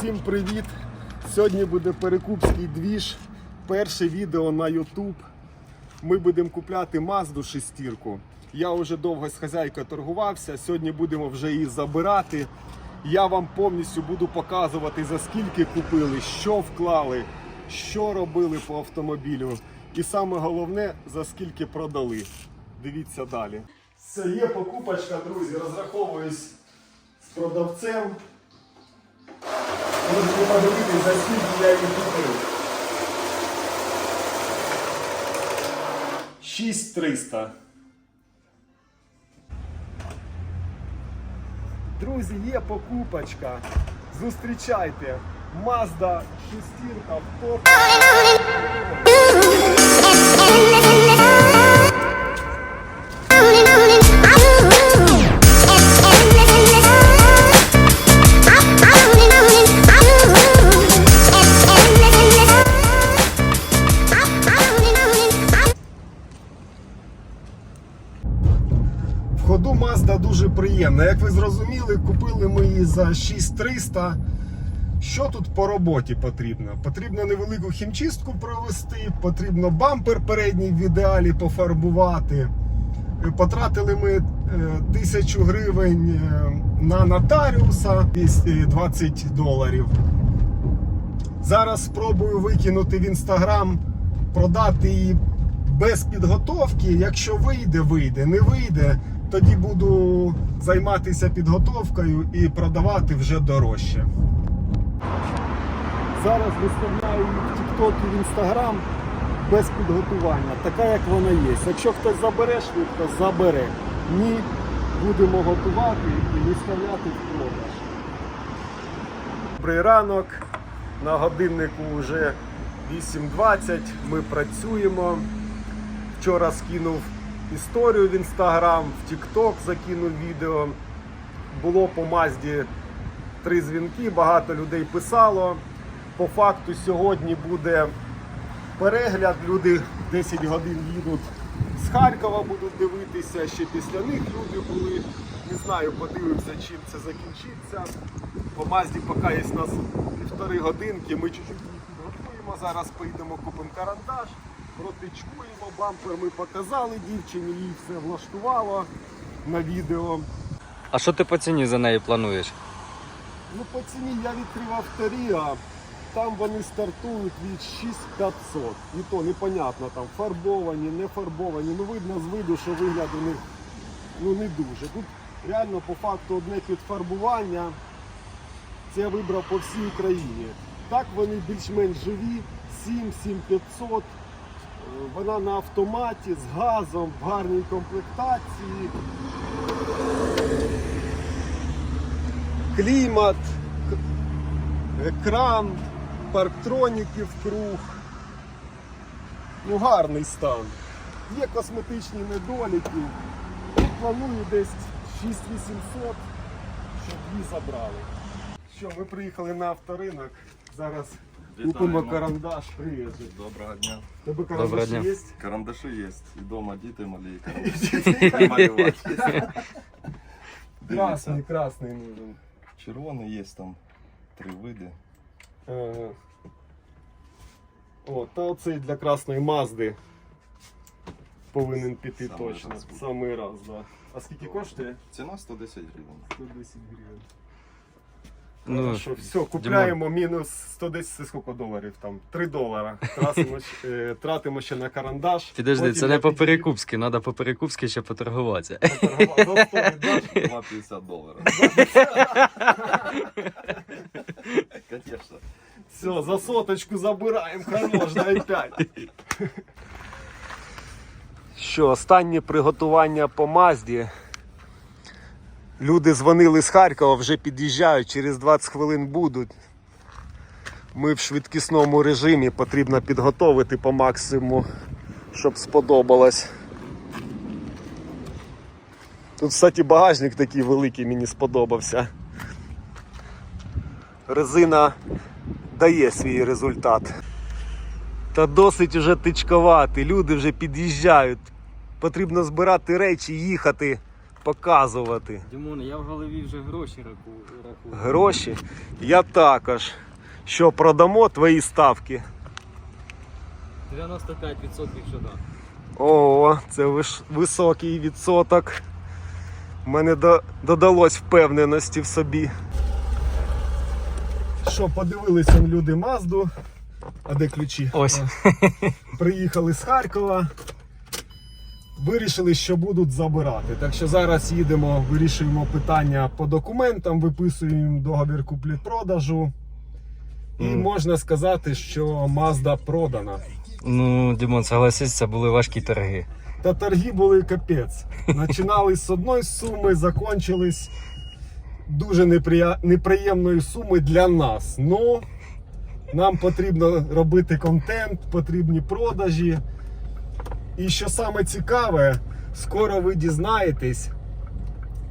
Всім привіт! Сьогодні буде перекупський двіж. Перше відео на YouTube. Ми будемо купляти Мазду шестірку. Я вже довго з хазяйкою торгувався. Сьогодні будемо вже її забирати. Я вам повністю буду показувати за скільки купили, що вклали, що робили по автомобілю. І саме головне, за скільки продали. Дивіться далі. Це є покупочка, друзі. Розраховуюсь з продавцем. Можете подивитись, за скільки я її купив. 6300. Друзі, є покупочка. Зустрічайте. Mazda шестірка в топ. Mazda дуже приємна. Як ви зрозуміли, купили ми її за 6300. Що тут по роботі потрібно? Потрібно невелику хімчистку провести, потрібно бампер передній в ідеалі пофарбувати. Е, Потратили ми е, тисячу гривень е, на нотаріуса, десь е, 20 доларів. Зараз спробую викинути в інстаграм, продати її без підготовки. Якщо вийде, вийде. Не вийде, тоді буду займатися підготовкою і продавати вже дорожче. Зараз виставляю в TikTok і в Instagram без підготування, така як вона є. Якщо хтось забере швидко, забере. Ні, будемо готувати і виставляти в продаж. Добрий ранок. На годиннику вже 8.20. Ми працюємо. Вчора скинув історію в інстаграм, в TikTok закинув відео. Було по Мазді три дзвінки, багато людей писало. По факту сьогодні буде перегляд. Люди 10 годин їдуть з Харкова, будуть дивитися. Ще після них люди були. Не знаю, подивимося, чим це закінчиться. По Мазді поки є у нас півтори годинки. Ми чуть-чуть підготуємо. Зараз поїдемо, купимо карандаш, протичкуємо. Бампер ми показали дівчині, їй все влаштувало на відео. А що ти по ціні за неї плануєш? Ну, по ціні я відкрив авторія, там вони стартують від 6500. І то непонятно, там фарбовані, не фарбовані. Ну видно з виду, що вигляд у них ну, не дуже. Тут реально по факту одне підфарбування. Це я вибрав по всій Україні. Так вони більш-менш живі, 7 7500 Е, Вона на автоматі з газом, в гарній комплектації. клімат, екран, парктроніки в круг. Ну, гарний стан. Є косметичні недоліки. Планую десь 6800, щоб її забрали. Що, ми приїхали на авторинок. Зараз купимо карандаш. Привіт. Доброго дня. Тебе Доброго карандаш дня. є? Карандаши есть. І дома діти малі. карандаші малювати. Красний, Дивіться, красний нужен. червоний є там три види. Ага. О, та оцей для красної Мазди повинен піти Самий точно. раз буде. Самий раз, да. А скільки коштує? Ціна 110 гривень. 110 гривень. Ну, Хорошо, все, купляємо мінус 110, це скільки доларів там? 3 долара. Тратимо, е, тратимо ще на карандаш. Підожди, Потім це не по-перекупськи, треба по перекупськи ще поторгуватися. поторгував. За 100 віддаш? 2,50 доларів. Конечно. Все, за соточку забираємо, хорош, дай 5. Що, останнє приготування по Мазді. Люди дзвонили з Харкова, вже під'їжджають, через 20 хвилин будуть. Ми в швидкісному режимі потрібно підготовити по максимуму, щоб сподобалось. Тут, кстати, багажник такий великий мені сподобався. Резина дає свій результат. Та досить уже тичковати. Люди вже під'їжджають. Потрібно збирати речі, їхати показувати. Дімон, я в голові вже гроші рахую. Гроші. Я також. Що продамо твої ставки? 95% що да. О, це виш- високий відсоток. У мене до- додалось впевненості в собі. Що, подивилися люди Мазду. А де ключі? Ось. Приїхали з Харкова. Вирішили, що будуть забирати. Так що зараз їдемо, вирішуємо питання по документам, виписуємо договір куплі-продажу. І Мгм. можна сказати, що Mazda продана. Ну, Дімон, согласись, це були важкі торги. Та торги були капець. Починались з одної суми, закончились дуже неприя... неприємної суми для нас. Ну, нам потрібно робити контент, потрібні продажі. І що саме цікаве, скоро ви дізнаєтесь,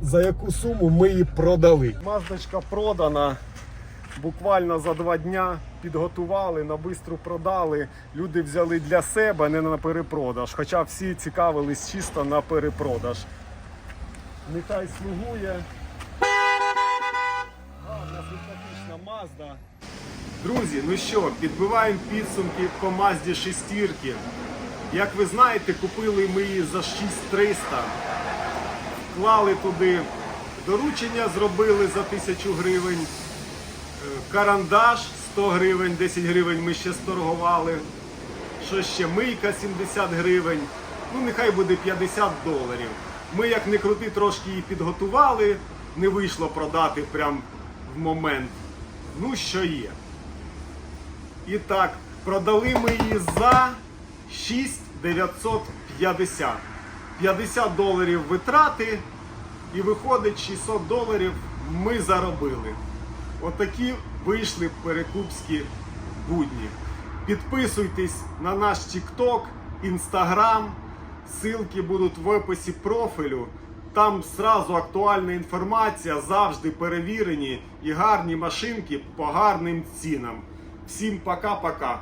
за яку суму ми її продали. Маздочка продана. Буквально за два дня підготували, на бистру продали. Люди взяли для себе, не на перепродаж. Хоча всі цікавились чисто на перепродаж. Нехай слугує. Гарна, симпатична Мазда. Друзі, ну що, підбиваємо підсумки по Мазді шестірки. Як ви знаєте, купили ми її за 6300. Вклали туди доручення, зробили за 1000 гривень. Е, Карандаш 100 гривень, 10 гривень ми ще сторгували. Що ще? Мийка 70 гривень. Ну, нехай буде 50 доларів. Ми, як не крути, трошки її підготували. Не вийшло продати прям в момент. Ну, що є. І так, продали ми її за 6,950. 50 доларів витрати. І виходить 600 доларів ми заробили. Отакі вийшли перекупські будні. Підписуйтесь на наш TikTok, Instagram. Ссылки будуть в описі профілю. Там сразу актуальна інформація, завжди перевірені і гарні машинки по гарним цінам. Всім пока-пока.